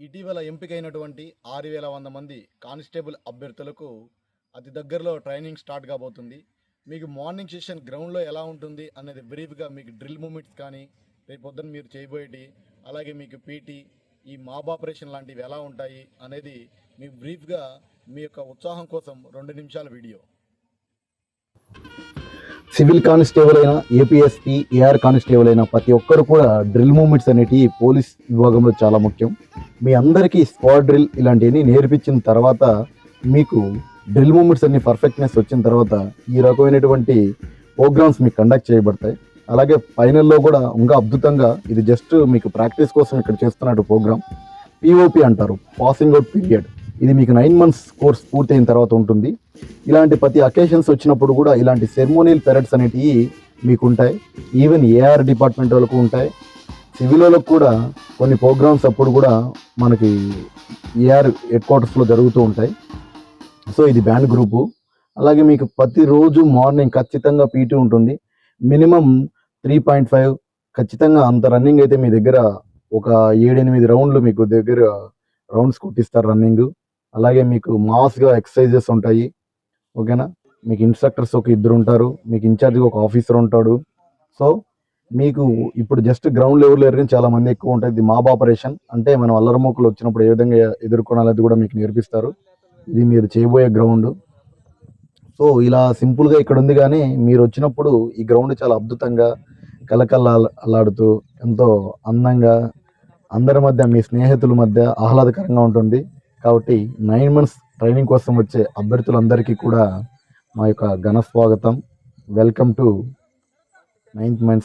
ఇటీవల ఎంపికైనటువంటి ఆరు వేల వంద మంది కానిస్టేబుల్ అభ్యర్థులకు అతి దగ్గరలో ట్రైనింగ్ స్టార్ట్ కాబోతుంది. మీకు మార్నింగ్ సెషన్ గ్రౌండ్లో ఎలా ఉంటుంది అనేది బ్రీఫ్గా మీకు డ్రిల్ మూమెంట్స్ కానీ రేపు మీరు చేయబోయేటి అలాగే మీకు పీటీ ఈ మాబ్ ఆపరేషన్ లాంటివి ఎలా ఉంటాయి అనేది మీకు బ్రీఫ్గా మీ యొక్క ఉత్సాహం కోసం రెండు నిమిషాల వీడియో. సివిల్ కానిస్టేబుల్ అయినా ఏపీఎస్పీ ఏఆర్ కానిస్టేబుల్ అయినా ప్రతి ఒక్కరు కూడా డ్రిల్ మూమెంట్స్ అనేటివి పోలీస్ విభాగంలో చాలా ముఖ్యం. మీ అందరికీ స్క్వాడ్ డ్రిల్ ఇలాంటివన్నీ నేర్పించిన తర్వాత మీకు డ్రిల్ మూమెంట్స్ అన్ని పర్ఫెక్ట్నెస్ వచ్చిన తర్వాత ఈ రకమైనటువంటి ప్రోగ్రామ్స్ మీకు కండక్ట్ చేయబడతాయి. అలాగే ఫైనల్లో కూడా ఇంకా అద్భుతంగా ఇది జస్ట్ మీకు ప్రాక్టీస్ కోసం ఇక్కడ చేస్తున్నట్టు ప్రోగ్రామ్. పిఓపి అంటారు పాసింగ్ అవుట్ పీరియడ్. ఇది మీకు నైన్ మంత్స్ కోర్స్ పూర్తయిన తర్వాత ఉంటుంది. ఇలాంటి ప్రతి అకేషన్స్ వచ్చినప్పుడు కూడా ఇలాంటి సెర్మోనియల్ పెరడ్స్ అనేటివి మీకు ఉంటాయి. ఈవెన్ ఏఆర్ డిపార్ట్మెంట్ వాళ్ళకు ఉంటాయి. సివిల్ వాళ్ళకు కూడా కొన్ని ప్రోగ్రామ్స్ అప్పుడు కూడా మనకి ఏఆర్ హెడ్ క్వార్టర్స్లో జరుగుతూ ఉంటాయి. సో ఇది బ్యాండ్ గ్రూపు అలాగే మీకు ప్రతిరోజు మార్నింగ్ ఖచ్చితంగా పీటీ ఉంటుంది. మినిమం త్రీ పాయింట్ ఫైవ్ ఖచ్చితంగా అంత రన్నింగ్ అయితే మీ దగ్గర ఒక ఏడెనిమిది రౌండ్లు మీకు దగ్గర రౌండ్స్ కొట్టిస్తారు రన్నింగ్ అలాగే మీకు మాస్గా ఎక్సర్సైజెస్ ఉంటాయి. ఓకేనా? మీకు ఇన్స్ట్రక్టర్స్ ఒక ఇద్దరు ఉంటారు. మీకు ఇన్ఛార్జ్గా ఒక ఆఫీసర్ ఉంటాడు. సో మీకు ఇప్పుడు జస్ట్ గ్రౌండ్ లెవెల్ ఎరిగిన చాలా మంది ఎక్కువ ఉంటుంది ఇది మాబ్ ఆపరేషన్. అంటే మనం అల్లరమూకలు వచ్చినప్పుడు ఏ విధంగా ఎదుర్కొనాలి కూడా మీకు నేర్పిస్తారు. ఇది మీరు చేయబోయే గ్రౌండ్. సో ఇలా సింపుల్గా ఇక్కడ ఉంది కానీ మీరు వచ్చినప్పుడు ఈ గ్రౌండ్ చాలా అద్భుతంగా కలకల్లా అల్లాడుతూ ఎంతో అందంగా అందరి మధ్య మీ స్నేహితుల మధ్య ఆహ్లాదకరంగా ఉంటుంది. కాబట్టి నైన్ మంత్స్ ట్రైనింగ్ కోసం వచ్చే అభ్యర్థులందరికీ కూడా మా యొక్క ఘన స్వాగతం. Welcome to ninth months